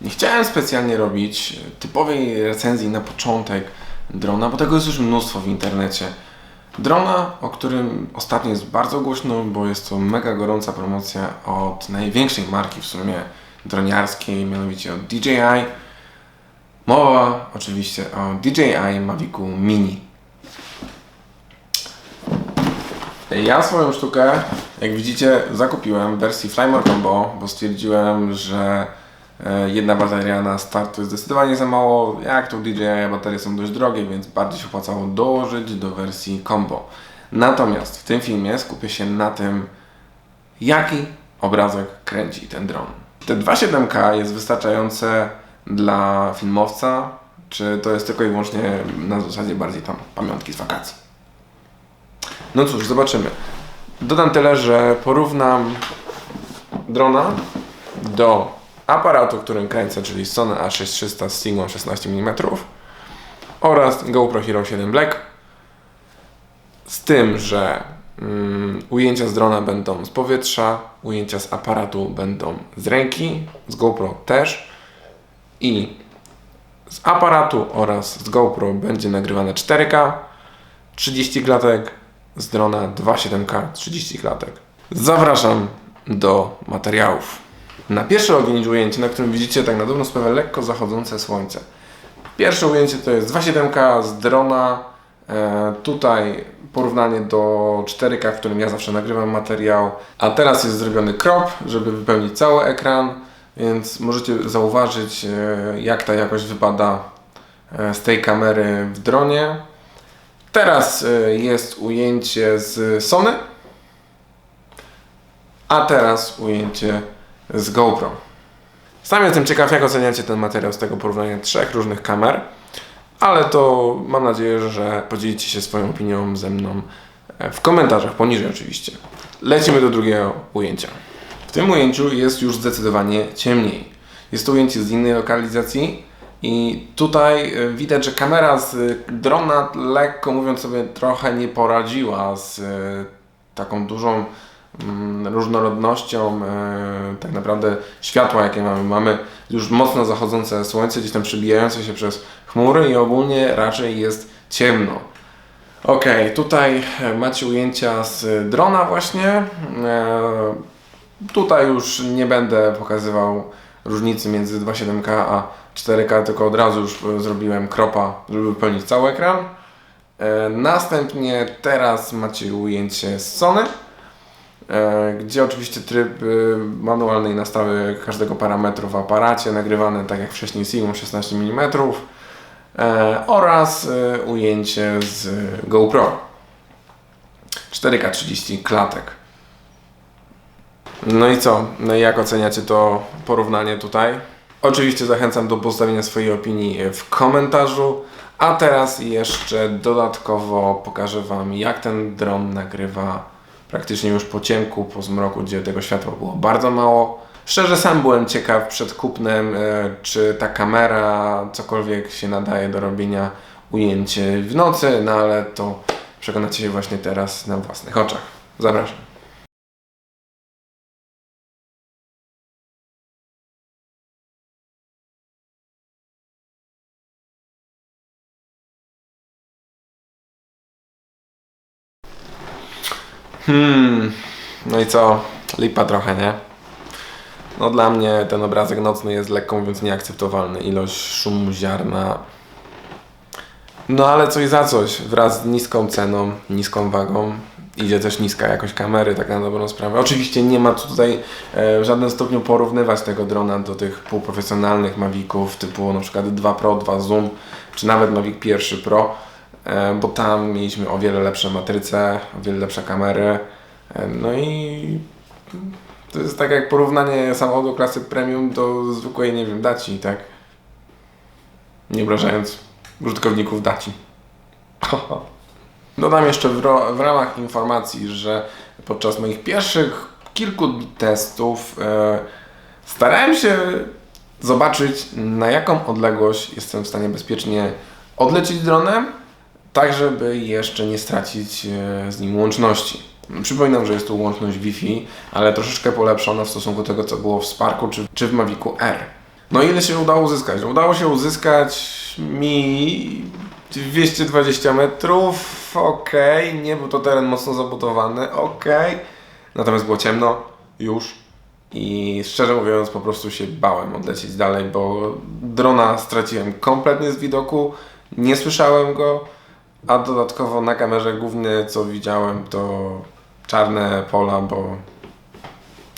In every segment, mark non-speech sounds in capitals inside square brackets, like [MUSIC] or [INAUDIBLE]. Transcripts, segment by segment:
Nie chciałem specjalnie robić typowej recenzji na początek drona, bo tego jest już mnóstwo w internecie. Drona, o którym ostatnio jest bardzo głośno, bo jest to mega gorąca promocja od największej marki w sumie droniarskiej, mianowicie od DJI. Mowa oczywiście o DJI Mavicu Mini. Ja swoją sztukę, jak widzicie, zakupiłem w wersji Flymore Combo, bo stwierdziłem, że e, jedna bateria na start to jest zdecydowanie za mało. Jak to DJI baterie są dość drogie, więc bardziej się opłacało dołożyć do wersji Combo. Natomiast w tym filmie skupię się na tym, jaki obrazek kręci ten dron. Te 2.7K jest wystarczające dla filmowca, czy to jest tylko i wyłącznie na zasadzie bardziej tam pamiątki z wakacji? No cóż, zobaczymy. Dodam tyle, że porównam drona do aparatu, którym kręcę, czyli Sony A6300 z Sigma 16 mm oraz GoPro Hero 7 Black. Z tym, że mm, ujęcia z drona będą z powietrza, ujęcia z aparatu będą z ręki, z GoPro też i z aparatu oraz z GoPro będzie nagrywane 4K, 30 klatek, z drona 2.7K 30 klatek. Zapraszam do materiałów. Na pierwsze ogień ujęcie, na którym widzicie tak na dobrą sprawę lekko zachodzące słońce. Pierwsze ujęcie to jest 2.7K z drona. E, tutaj porównanie do 4K, w którym ja zawsze nagrywam materiał. A teraz jest zrobiony crop, żeby wypełnić cały ekran, więc możecie zauważyć e, jak ta jakość wypada e, z tej kamery w dronie. Teraz y, jest ujęcie z Sony, a teraz ujęcie z GoPro. Sam jestem ciekaw, jak oceniacie ten materiał z tego porównania trzech różnych kamer, ale to mam nadzieję, że podzielicie się swoją opinią ze mną e, w komentarzach, poniżej oczywiście. Lecimy do drugiego ujęcia. W tym ujęciu jest już zdecydowanie ciemniej. Jest to ujęcie z innej lokalizacji, i tutaj y, widać, że kamera z drona, lekko mówiąc sobie, trochę nie poradziła z y, taką dużą różnorodnością y, tak naprawdę światła, jakie mamy. Mamy już mocno zachodzące słońce, gdzieś tam przebijające się przez chmury i ogólnie raczej jest ciemno. Ok, tutaj macie ujęcia z drona właśnie. E, tutaj już nie będę pokazywał różnicy między 2.7K a 4K, tylko od razu już zrobiłem kropa, żeby wypełnić cały ekran. E, następnie teraz macie ujęcie z Sony, e, gdzie oczywiście tryb manualnej nastawy każdego parametru w aparacie, nagrywane tak jak wcześniej Sigma 16 mm oraz e, ujęcie z GoPro 4K 30 klatek. No i co? No i jak oceniacie to porównanie tutaj? Oczywiście zachęcam do postawienia swojej opinii w komentarzu. A teraz jeszcze dodatkowo pokażę Wam, jak ten dron nagrywa praktycznie już po ciemku, po zmroku, gdzie tego światła było bardzo mało. Szczerze sam byłem ciekaw przed kupnem, e, czy ta kamera cokolwiek się nadaje do robienia ujęć w nocy, no ale to przekonacie się właśnie teraz na własnych oczach. Zapraszam. Hmm, no i co? Lipa trochę, nie? No dla mnie ten obrazek nocny jest lekko mówiąc nieakceptowalny. Ilość szumu ziarna. No ale coś za coś. Wraz z niską ceną, niską wagą idzie też niska jakość kamery, tak na dobrą sprawę. Oczywiście nie ma tutaj e, w żadnym stopniu porównywać tego drona do tych półprofesjonalnych Maviców typu na przykład 2 Pro, 2 Zoom, czy nawet Mavic 1 Pro bo tam mieliśmy o wiele lepsze matryce, o wiele lepsze kamery. E, no i to jest tak jak porównanie samochodu klasy premium do zwykłej, nie wiem, daci, tak? Nie obrażając użytkowników daci. [LAUGHS] Dodam jeszcze w, w, ramach informacji, że podczas moich pierwszych kilku testów e, starałem się zobaczyć, na jaką odległość jestem w stanie bezpiecznie odlecieć dronem tak żeby jeszcze nie stracić e, z nim łączności. Przypominam, że jest tu łączność Wi-Fi, ale troszeczkę polepszona w stosunku do tego, co było w Sparku czy, czy w Mavicu R. No ile się udało uzyskać? Udało się uzyskać mi 220 metrów, okej, nie był to teren mocno zabudowany, okej, natomiast było ciemno już i szczerze mówiąc po prostu się bałem odlecieć dalej, bo drona straciłem kompletnie z widoku, nie słyszałem go, a dodatkowo na kamerze głównie co widziałem to czarne pola, bo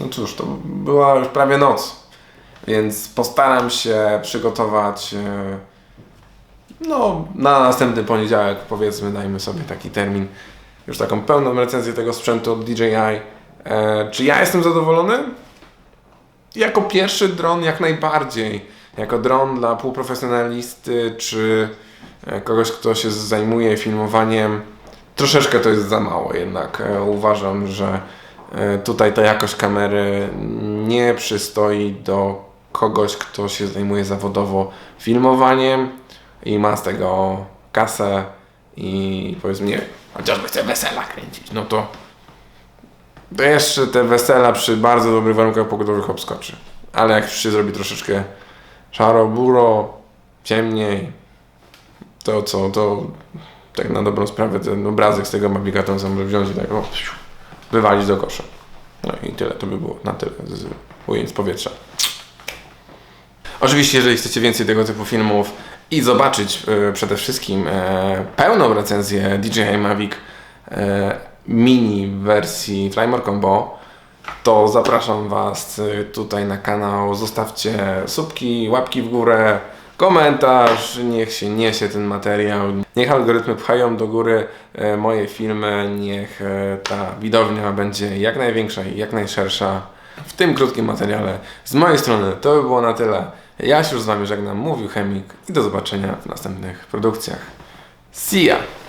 no cóż, to była już prawie noc. Więc postaram się przygotować e, no, na następny poniedziałek, powiedzmy, dajmy sobie taki termin, już taką pełną recenzję tego sprzętu od DJI. E, czy ja jestem zadowolony? Jako pierwszy dron jak najbardziej. Jako dron dla półprofesjonalisty, czy kogoś, kto się zajmuje filmowaniem, troszeczkę to jest za mało jednak. E, Uważam, że e, tutaj ta jakość kamery nie przystoi do kogoś, kto się zajmuje zawodowo filmowaniem i ma z tego kasę i powiedzmy, nie chociażby chce wesela kręcić, no to to jeszcze te wesela przy bardzo dobrych warunkach pogodowych obskoczy. Ale jak się zrobi troszeczkę szaro, buro, ciemniej, to co, to tak na dobrą sprawę ten obrazek z tego Mavica to sam wziąć i tak o, wywalić do kosza. No i tyle, to by było na tyle z ujęć powietrza. Oczywiście, jeżeli chcecie więcej tego typu filmów i zobaczyć e, przede wszystkim e, pełną recenzję DJI Mavic e, Mini w wersji Flymore Combo, to zapraszam Was tutaj na kanał. Zostawcie subki, łapki w górę, komentarz, niech się niesie ten materiał. Niech algorytmy pchają do góry e, moje filmy, niech e, ta widownia będzie jak największa i jak najszersza w tym krótkim materiale. Z mojej strony to by było na tyle. Ja się już z Wami żegnam, mówił Chemik i do zobaczenia w następnych produkcjach. See ya!